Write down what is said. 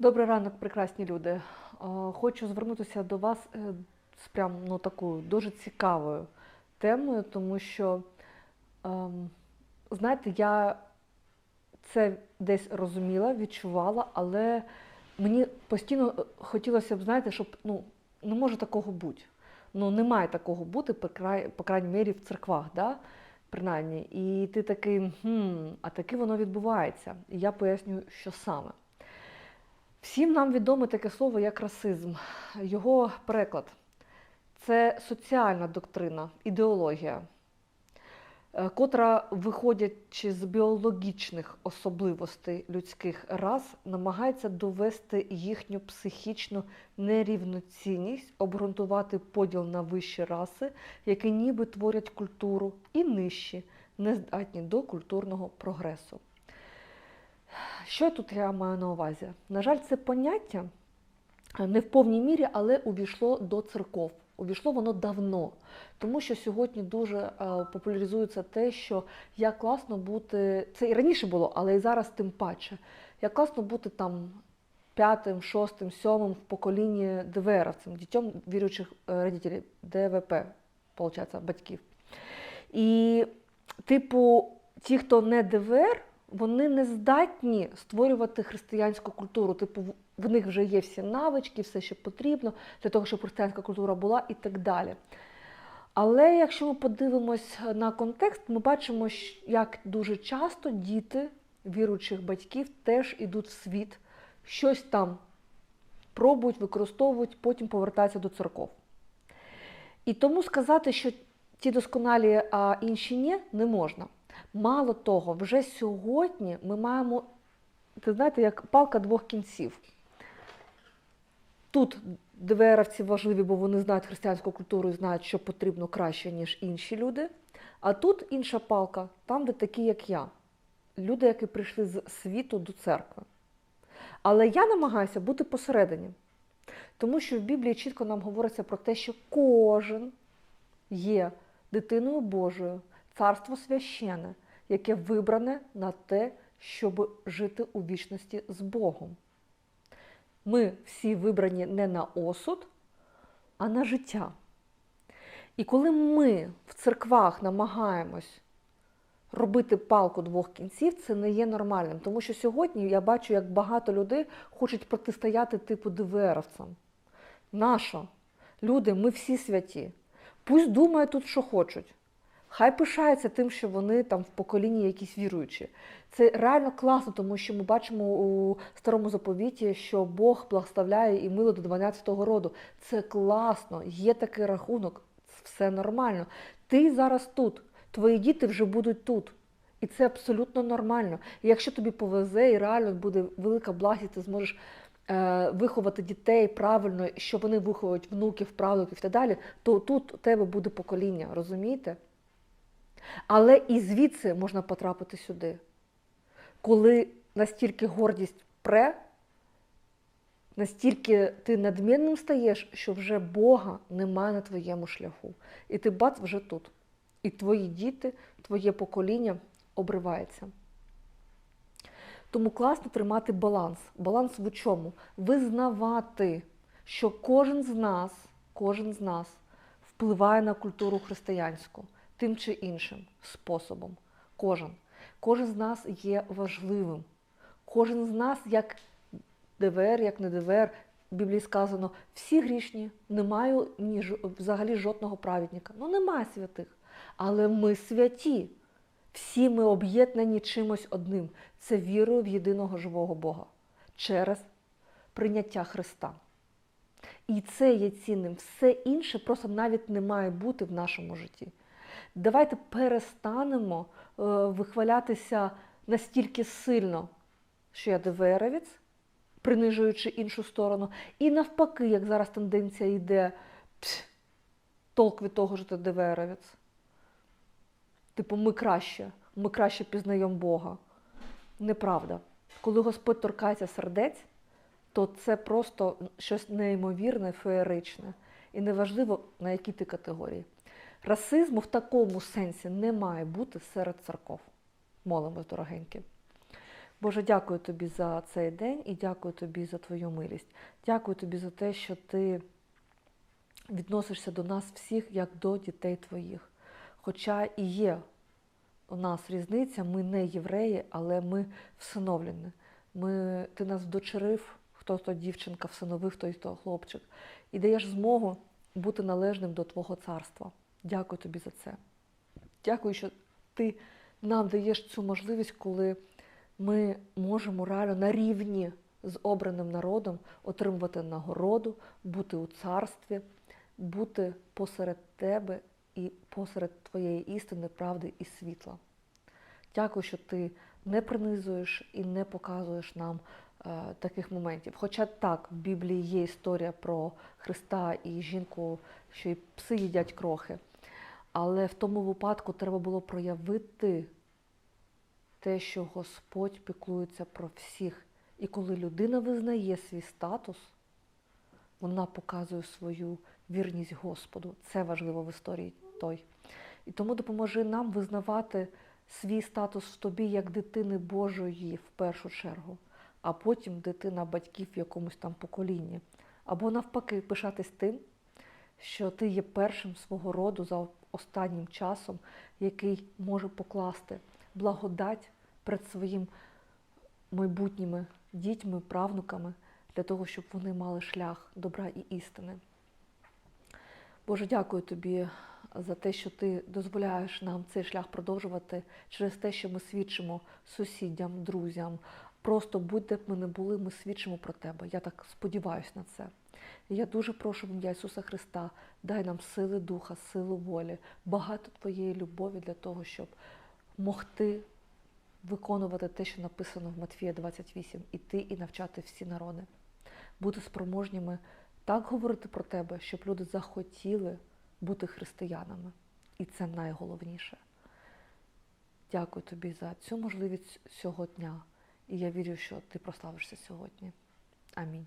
Добрий ранок, прекрасні люди. Е, Хочу звернутися до вас е, з прям ну, такою дуже цікавою темою, тому що, ем, знаєте, я це десь розуміла, відчувала, але мені постійно е, хотілося б, знаєте, щоб ну, не може такого бути. Ну, не такого бути, по, край, по крайній мірі, в церквах, да? принаймні. І ти такий, хм, а таки воно відбувається. І я поясню, що саме. Всім нам відоме таке слово як расизм. Його переклад це соціальна доктрина, ідеологія, е, котра, виходячи з біологічних особливостей людських рас, намагається довести їхню психічну нерівноцінність, обґрунтувати поділ на вищі раси, які ніби творять культуру, і нижчі, не здатні до культурного прогресу. Що тут я маю на увазі? На жаль, це поняття е, не в повній мірі, але увійшло до церков. Увійшло воно давно, тому що сьогодні дуже е, популяризується те, що як класно бути, це і раніше було, але і зараз тим паче. Як класно бути там п'ятим, шостим, сьомим в поколінні ДВРовцем, дітям віруючих е, родителів, ДВП, виходить, батьків. І, типу, ті, хто не ДВР, вони не здатні створювати християнську культуру. Типу, в- них вже є всі навички, все, що потрібно для того, щоб християнська культура була і так далі. Але якщо ми подивимось на контекст, ми бачимо, як дуже часто діти віруючих батьків теж йдуть в світ, щось там пробують, використовують, потім повертаються до церков. І тому сказати, що ті досконалі, а інші ні, не можна. Мало того, вже сьогодні ми маємо, ти знаєте, як палка двох кінців. Тут ДВРовці важливі, бо вони знають християнську культуру і знають, що потрібно краще, ніж інші люди. А тут інша палка, там, де такі, як я. Люди, які прийшли з світу до церкви. Але я намагаюся бути посередині. Тому що в Біблії чітко нам говориться про те, що кожен є дитиною Божою, царство священне, яке вибране на те, щоб жити у вічності з Богом. Ми всі вибрані не на осуд, а на життя. І коли ми в церквах намагаємось робити палку двох кінців, це не є нормальним. Тому що сьогодні я бачу, як багато людей хочуть протистояти типу ДВРовцям. Нащо? Люди, ми всі святі. Пусть думають тут, що хочуть. Хай пишаються тим, що вони там в поколінні якісь віруючі. Це реально класно, тому що ми бачимо у старому заповіті, що Бог благословляє і мило до 12-го роду. Це класно, є такий рахунок, все нормально. Ти зараз тут, твої діти вже будуть тут. І це абсолютно нормально. І якщо тобі повезе, і реально буде велика благість, ти зможеш е, виховати дітей правильно, що вони виховують внуків, правнуків і так далі, то тут у тебе буде покоління, розумієте? Але і звідси можна потрапити сюди. Коли настільки гордість пре, настільки ти надмінним стаєш, що вже Бога немає на твоєму шляху. І ти бац вже тут. І твої діти, твоє покоління обривається. Тому класно тримати баланс. Баланс в чому? Визнавати, що кожен з нас, кожен з нас впливає на культуру християнську тим чи іншим способом. Кожен. Кожен з нас є важливим. Кожен з нас, як ДВР, як не ДВР, в Біблії сказано, всі грішні, немає ні, взагалі жодного праведника. Ну немає святих. Але ми святі. Всі ми об'єднані чимось одним. Це вірою в єдиного живого Бога через прийняття Христа. І це є цінним. Все інше просто навіть не має бути в нашому житті. Давайте перестанемо е, вихвалятися настільки сильно, що я ДВРовець, принижуючи іншу сторону. І навпаки, як зараз тенденція йде, пс, толк від того, що ти ДВРовець. Типу, ми краще, ми краще пізнаємо Бога. Неправда. Коли Господь торкається сердець, то це просто щось неймовірне, феєричне. І неважливо, на якій ти категорії. Расизму в такому сенсі не має бути серед церков. Молимось, дорогенькі. Боже, дякую тобі за цей день і дякую тобі за твою милість. Дякую тобі за те, що ти відносишся до нас всіх як до дітей твоїх. Хоча і є у нас різниця, ми не євреї, але ми всиновлені. Ми, ти нас вдочерив, хто то дівчинка всиновив, той то хлопчик, і даєш змогу бути належним до Твого царства. Дякую тобі за це. Дякую, що ти нам даєш цю можливість, коли ми можемо реально на рівні з обраним народом отримувати нагороду, бути у царстві, бути посеред тебе і посеред твоєї істини, правди і світла. Дякую, що ти не принизуєш і не показуєш нам е, таких моментів. Хоча так, в Біблії є історія про Христа і жінку, що і пси їдять крохи. Але в тому випадку треба було проявити те, що Господь піклується про всіх. І коли людина визнає свій статус, вона показує свою вірність Господу. Це важливо в історії той. І тому допоможи нам визнавати свій статус в тобі як дитини Божої в першу чергу, а потім дитина батьків в якомусь там поколінні. Або навпаки, пишатись тим, що ти є першим свого роду за останнім часом, який може покласти благодать перед своїм майбутніми дітьми, правнуками, для того, щоб вони мали шлях добра і істини. Боже, дякую тобі за те, що ти дозволяєш нам цей шлях продовжувати через те, що ми свідчимо сусідям, друзям. Просто будь-де б ми не були, ми свідчимо про тебе. Я так сподіваюся на це. Я дуже прошу в Ісуса Христа, дай нам сили духа, силу волі, багато твоєї любові для того, щоб могти виконувати те, що написано в Матфія 28, іти і навчати всі народи, бути спроможніми так говорити про тебе, щоб люди захотіли бути християнами. І це найголовніше. Дякую тобі за цю можливість цього дня. І я вірю, що ти прославишся сьогодні. Амінь.